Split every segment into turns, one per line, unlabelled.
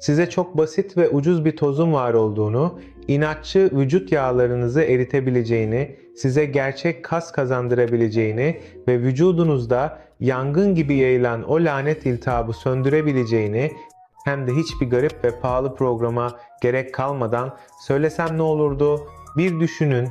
size çok basit ve ucuz bir tozun var olduğunu, inatçı vücut yağlarınızı eritebileceğini, size gerçek kas kazandırabileceğini ve vücudunuzda yangın gibi yayılan o lanet iltihabı söndürebileceğini hem de hiçbir garip ve pahalı programa gerek kalmadan söylesem ne olurdu? Bir düşünün.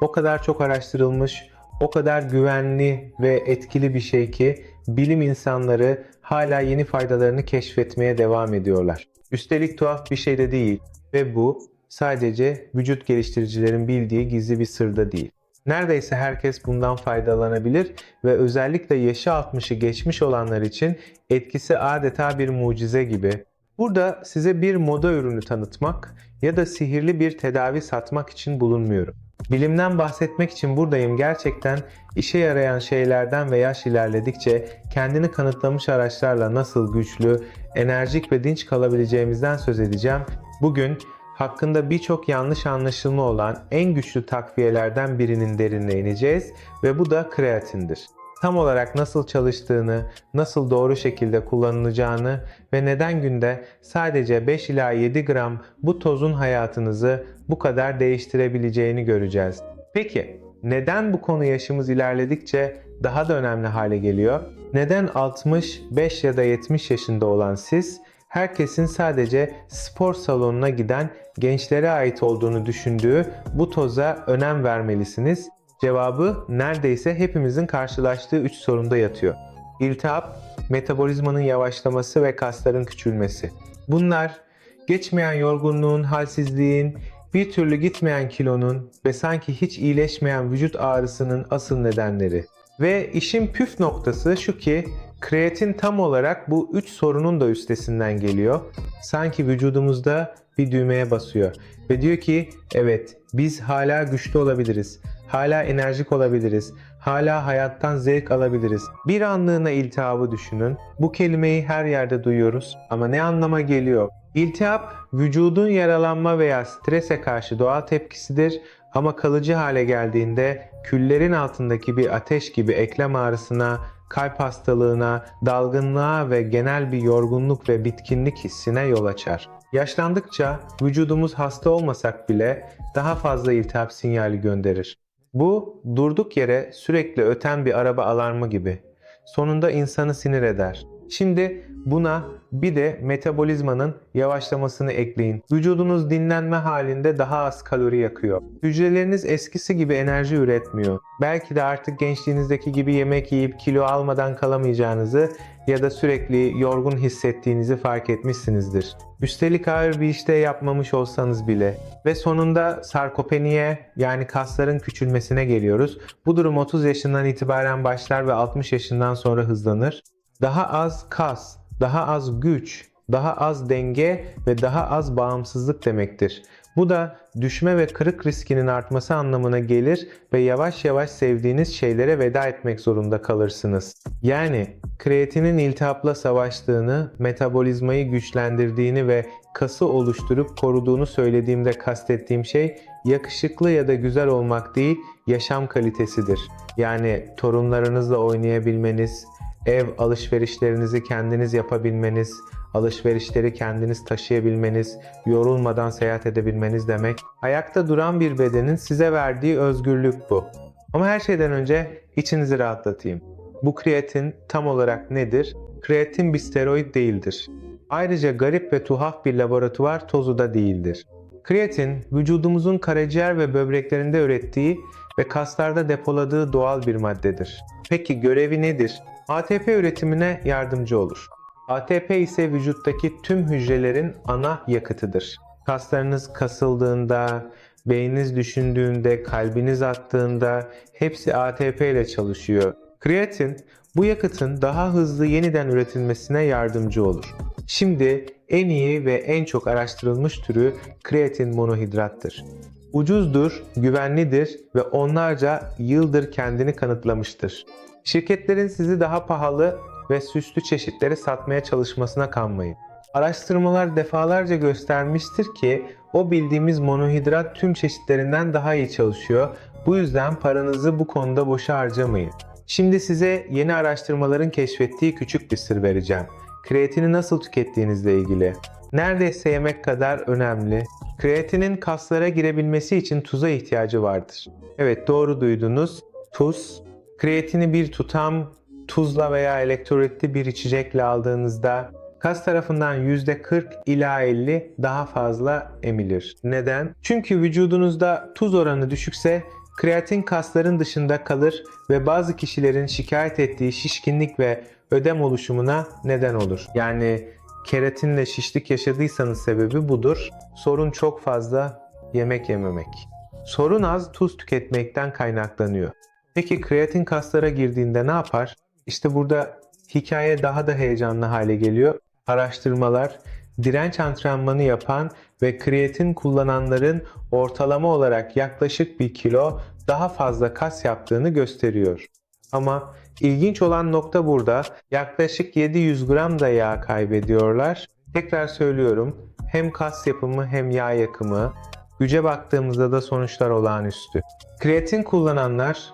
O kadar çok araştırılmış, o kadar güvenli ve etkili bir şey ki bilim insanları hala yeni faydalarını keşfetmeye devam ediyorlar. Üstelik tuhaf bir şey de değil ve bu sadece vücut geliştiricilerin bildiği gizli bir sır da değil. Neredeyse herkes bundan faydalanabilir ve özellikle yaşı 60'ı geçmiş olanlar için etkisi adeta bir mucize gibi. Burada size bir moda ürünü tanıtmak ya da sihirli bir tedavi satmak için bulunmuyorum. Bilimden bahsetmek için buradayım gerçekten işe yarayan şeylerden ve yaş ilerledikçe kendini kanıtlamış araçlarla nasıl güçlü, enerjik ve dinç kalabileceğimizden söz edeceğim. Bugün hakkında birçok yanlış anlaşılma olan en güçlü takviyelerden birinin derinine ineceğiz ve bu da kreatindir. Tam olarak nasıl çalıştığını, nasıl doğru şekilde kullanılacağını ve neden günde sadece 5 ila 7 gram bu tozun hayatınızı bu kadar değiştirebileceğini göreceğiz. Peki neden bu konu yaşımız ilerledikçe daha da önemli hale geliyor? Neden 65 ya da 70 yaşında olan siz herkesin sadece spor salonuna giden gençlere ait olduğunu düşündüğü bu toza önem vermelisiniz? Cevabı neredeyse hepimizin karşılaştığı 3 sorunda yatıyor. İltihap, metabolizmanın yavaşlaması ve kasların küçülmesi. Bunlar geçmeyen yorgunluğun, halsizliğin, bir türlü gitmeyen kilonun ve sanki hiç iyileşmeyen vücut ağrısının asıl nedenleri. Ve işin püf noktası şu ki kreatin tam olarak bu üç sorunun da üstesinden geliyor. Sanki vücudumuzda bir düğmeye basıyor ve diyor ki evet biz hala güçlü olabiliriz. Hala enerjik olabiliriz. Hala hayattan zevk alabiliriz. Bir anlığına iltihabı düşünün. Bu kelimeyi her yerde duyuyoruz ama ne anlama geliyor? İltihap vücudun yaralanma veya strese karşı doğal tepkisidir ama kalıcı hale geldiğinde küllerin altındaki bir ateş gibi eklem ağrısına, kalp hastalığına, dalgınlığa ve genel bir yorgunluk ve bitkinlik hissine yol açar. Yaşlandıkça vücudumuz hasta olmasak bile daha fazla iltihap sinyali gönderir. Bu durduk yere sürekli öten bir araba alarmı gibi. Sonunda insanı sinir eder. Şimdi buna bir de metabolizmanın yavaşlamasını ekleyin. Vücudunuz dinlenme halinde daha az kalori yakıyor. Hücreleriniz eskisi gibi enerji üretmiyor. Belki de artık gençliğinizdeki gibi yemek yiyip kilo almadan kalamayacağınızı ya da sürekli yorgun hissettiğinizi fark etmişsinizdir. Üstelik ağır bir işte yapmamış olsanız bile. Ve sonunda sarkopeniye yani kasların küçülmesine geliyoruz. Bu durum 30 yaşından itibaren başlar ve 60 yaşından sonra hızlanır. Daha az kas, daha az güç, daha az denge ve daha az bağımsızlık demektir. Bu da düşme ve kırık riskinin artması anlamına gelir ve yavaş yavaş sevdiğiniz şeylere veda etmek zorunda kalırsınız. Yani kreatinin iltihapla savaştığını, metabolizmayı güçlendirdiğini ve kası oluşturup koruduğunu söylediğimde kastettiğim şey yakışıklı ya da güzel olmak değil, yaşam kalitesidir. Yani torunlarınızla oynayabilmeniz, ev alışverişlerinizi kendiniz yapabilmeniz, alışverişleri kendiniz taşıyabilmeniz, yorulmadan seyahat edebilmeniz demek. Ayakta duran bir bedenin size verdiği özgürlük bu. Ama her şeyden önce içinizi rahatlatayım. Bu kreatin tam olarak nedir? Kreatin bir steroid değildir. Ayrıca garip ve tuhaf bir laboratuvar tozu da değildir. Kreatin, vücudumuzun karaciğer ve böbreklerinde ürettiği ve kaslarda depoladığı doğal bir maddedir. Peki görevi nedir? ATP üretimine yardımcı olur. ATP ise vücuttaki tüm hücrelerin ana yakıtıdır. Kaslarınız kasıldığında, beyniniz düşündüğünde, kalbiniz attığında hepsi ATP ile çalışıyor. Kreatin bu yakıtın daha hızlı yeniden üretilmesine yardımcı olur. Şimdi en iyi ve en çok araştırılmış türü kreatin monohidrattır. Ucuzdur, güvenlidir ve onlarca yıldır kendini kanıtlamıştır. Şirketlerin sizi daha pahalı ve süslü çeşitleri satmaya çalışmasına kanmayın. Araştırmalar defalarca göstermiştir ki o bildiğimiz monohidrat tüm çeşitlerinden daha iyi çalışıyor. Bu yüzden paranızı bu konuda boşa harcamayın. Şimdi size yeni araştırmaların keşfettiği küçük bir sır vereceğim. Kreatini nasıl tükettiğinizle ilgili. Neredeyse yemek kadar önemli. Kreatinin kaslara girebilmesi için tuza ihtiyacı vardır. Evet doğru duydunuz. Tuz. Kreatini bir tutam tuzla veya elektrolitli bir içecekle aldığınızda kas tarafından %40 ila 50 daha fazla emilir. Neden? Çünkü vücudunuzda tuz oranı düşükse kreatin kasların dışında kalır ve bazı kişilerin şikayet ettiği şişkinlik ve ödem oluşumuna neden olur. Yani keratinle şişlik yaşadıysanız sebebi budur. Sorun çok fazla yemek yememek. Sorun az tuz tüketmekten kaynaklanıyor. Peki kreatin kaslara girdiğinde ne yapar? İşte burada hikaye daha da heyecanlı hale geliyor. Araştırmalar direnç antrenmanı yapan ve kreatin kullananların ortalama olarak yaklaşık bir kilo daha fazla kas yaptığını gösteriyor. Ama ilginç olan nokta burada yaklaşık 700 gram da yağ kaybediyorlar. Tekrar söylüyorum hem kas yapımı hem yağ yakımı güce baktığımızda da sonuçlar olağanüstü. Kreatin kullananlar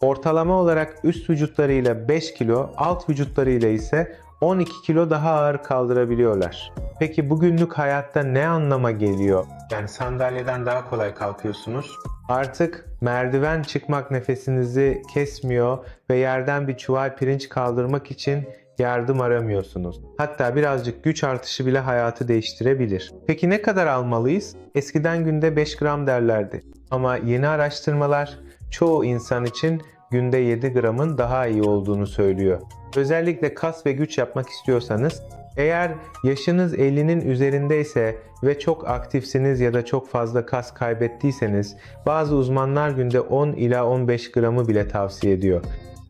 ortalama olarak üst vücutlarıyla 5 kilo, alt vücutlarıyla ise 12 kilo daha ağır kaldırabiliyorlar. Peki bugünlük hayatta ne anlama geliyor? Yani sandalyeden daha kolay kalkıyorsunuz. Artık merdiven çıkmak nefesinizi kesmiyor ve yerden bir çuval pirinç kaldırmak için yardım aramıyorsunuz. Hatta birazcık güç artışı bile hayatı değiştirebilir. Peki ne kadar almalıyız? Eskiden günde 5 gram derlerdi. Ama yeni araştırmalar çoğu insan için günde 7 gramın daha iyi olduğunu söylüyor. Özellikle kas ve güç yapmak istiyorsanız eğer yaşınız 50'nin üzerindeyse ve çok aktifsiniz ya da çok fazla kas kaybettiyseniz bazı uzmanlar günde 10 ila 15 gramı bile tavsiye ediyor.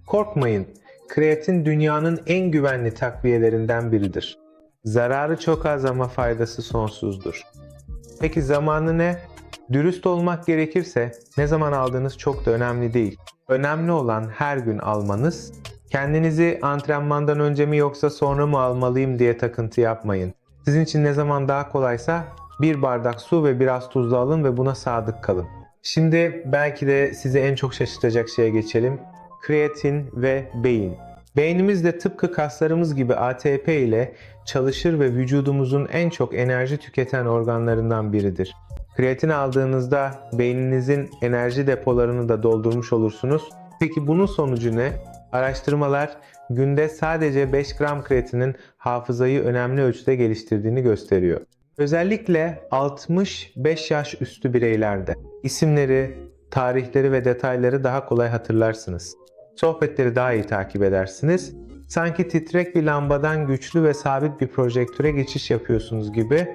Korkmayın, kreatin dünyanın en güvenli takviyelerinden biridir. Zararı çok az ama faydası sonsuzdur. Peki zamanı ne? Dürüst olmak gerekirse ne zaman aldığınız çok da önemli değil. Önemli olan her gün almanız. Kendinizi antrenmandan önce mi yoksa sonra mı almalıyım diye takıntı yapmayın. Sizin için ne zaman daha kolaysa bir bardak su ve biraz tuzlu alın ve buna sadık kalın. Şimdi belki de sizi en çok şaşırtacak şeye geçelim. Kreatin ve beyin. Beynimiz de tıpkı kaslarımız gibi ATP ile çalışır ve vücudumuzun en çok enerji tüketen organlarından biridir. Kreatin aldığınızda beyninizin enerji depolarını da doldurmuş olursunuz. Peki bunun sonucu ne? Araştırmalar günde sadece 5 gram kreatinin hafızayı önemli ölçüde geliştirdiğini gösteriyor. Özellikle 65 yaş üstü bireylerde isimleri, tarihleri ve detayları daha kolay hatırlarsınız. Sohbetleri daha iyi takip edersiniz. Sanki titrek bir lambadan güçlü ve sabit bir projektöre geçiş yapıyorsunuz gibi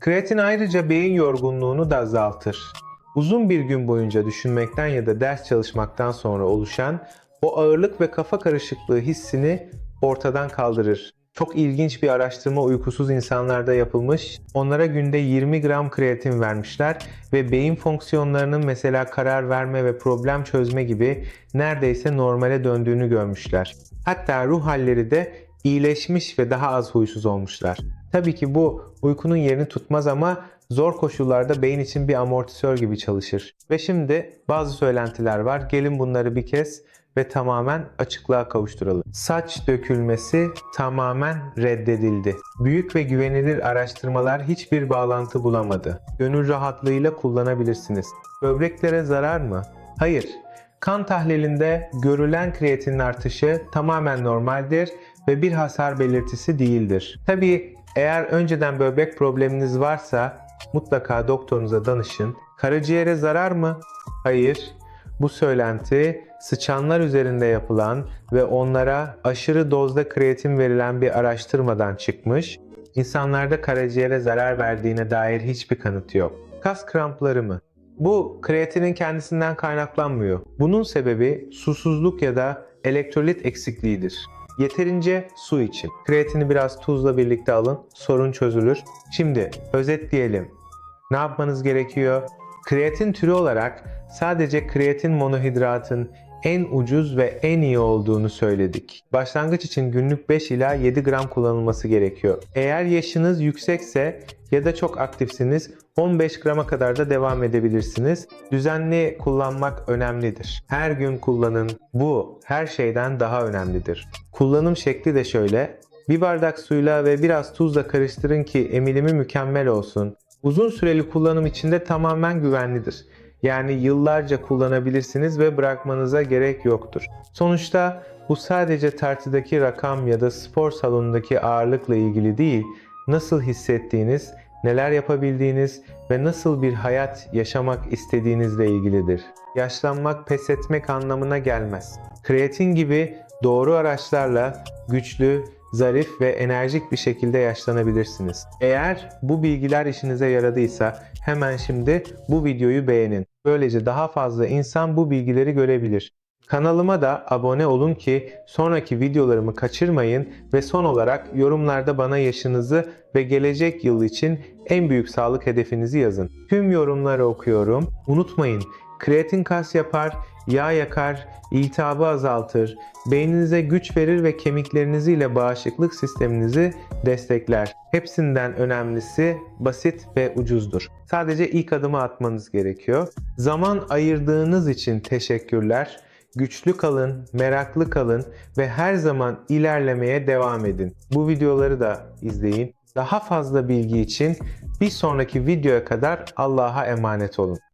Kreatin ayrıca beyin yorgunluğunu da azaltır. Uzun bir gün boyunca düşünmekten ya da ders çalışmaktan sonra oluşan o ağırlık ve kafa karışıklığı hissini ortadan kaldırır. Çok ilginç bir araştırma uykusuz insanlarda yapılmış. Onlara günde 20 gram kreatin vermişler ve beyin fonksiyonlarının mesela karar verme ve problem çözme gibi neredeyse normale döndüğünü görmüşler. Hatta ruh halleri de iyileşmiş ve daha az huysuz olmuşlar. Tabii ki bu uykunun yerini tutmaz ama zor koşullarda beyin için bir amortisör gibi çalışır. Ve şimdi bazı söylentiler var. Gelin bunları bir kez ve tamamen açıklığa kavuşturalım. Saç dökülmesi tamamen reddedildi. Büyük ve güvenilir araştırmalar hiçbir bağlantı bulamadı. Gönül rahatlığıyla kullanabilirsiniz. Böbreklere zarar mı? Hayır. Kan tahlilinde görülen kreatinin artışı tamamen normaldir ve bir hasar belirtisi değildir. Tabii eğer önceden böbrek probleminiz varsa mutlaka doktorunuza danışın. Karaciğere zarar mı? Hayır. Bu söylenti sıçanlar üzerinde yapılan ve onlara aşırı dozda kreatin verilen bir araştırmadan çıkmış. İnsanlarda karaciğere zarar verdiğine dair hiçbir kanıt yok. Kas krampları mı? Bu kreatinin kendisinden kaynaklanmıyor. Bunun sebebi susuzluk ya da elektrolit eksikliğidir. Yeterince su için. Kreatini biraz tuzla birlikte alın. Sorun çözülür. Şimdi özetleyelim. Ne yapmanız gerekiyor? Kreatin türü olarak sadece kreatin monohidratın en ucuz ve en iyi olduğunu söyledik. Başlangıç için günlük 5 ila 7 gram kullanılması gerekiyor. Eğer yaşınız yüksekse ya da çok aktifsiniz 15 grama kadar da devam edebilirsiniz. Düzenli kullanmak önemlidir. Her gün kullanın. Bu her şeyden daha önemlidir. Kullanım şekli de şöyle. Bir bardak suyla ve biraz tuzla karıştırın ki emilimi mükemmel olsun. Uzun süreli kullanım için de tamamen güvenlidir. Yani yıllarca kullanabilirsiniz ve bırakmanıza gerek yoktur. Sonuçta bu sadece tartıdaki rakam ya da spor salonundaki ağırlıkla ilgili değil, nasıl hissettiğiniz, neler yapabildiğiniz ve nasıl bir hayat yaşamak istediğinizle ilgilidir. Yaşlanmak pes etmek anlamına gelmez. Kreatin gibi doğru araçlarla güçlü, zarif ve enerjik bir şekilde yaşlanabilirsiniz. Eğer bu bilgiler işinize yaradıysa hemen şimdi bu videoyu beğenin. Böylece daha fazla insan bu bilgileri görebilir. Kanalıma da abone olun ki sonraki videolarımı kaçırmayın ve son olarak yorumlarda bana yaşınızı ve gelecek yıl için en büyük sağlık hedefinizi yazın. Tüm yorumları okuyorum. Unutmayın, kreatin kas yapar, yağ yakar, iltihabı azaltır, beyninize güç verir ve kemiklerinizi ile bağışıklık sisteminizi destekler. Hepsinden önemlisi basit ve ucuzdur. Sadece ilk adımı atmanız gerekiyor. Zaman ayırdığınız için teşekkürler. Güçlü kalın, meraklı kalın ve her zaman ilerlemeye devam edin. Bu videoları da izleyin. Daha fazla bilgi için bir sonraki videoya kadar Allah'a emanet olun.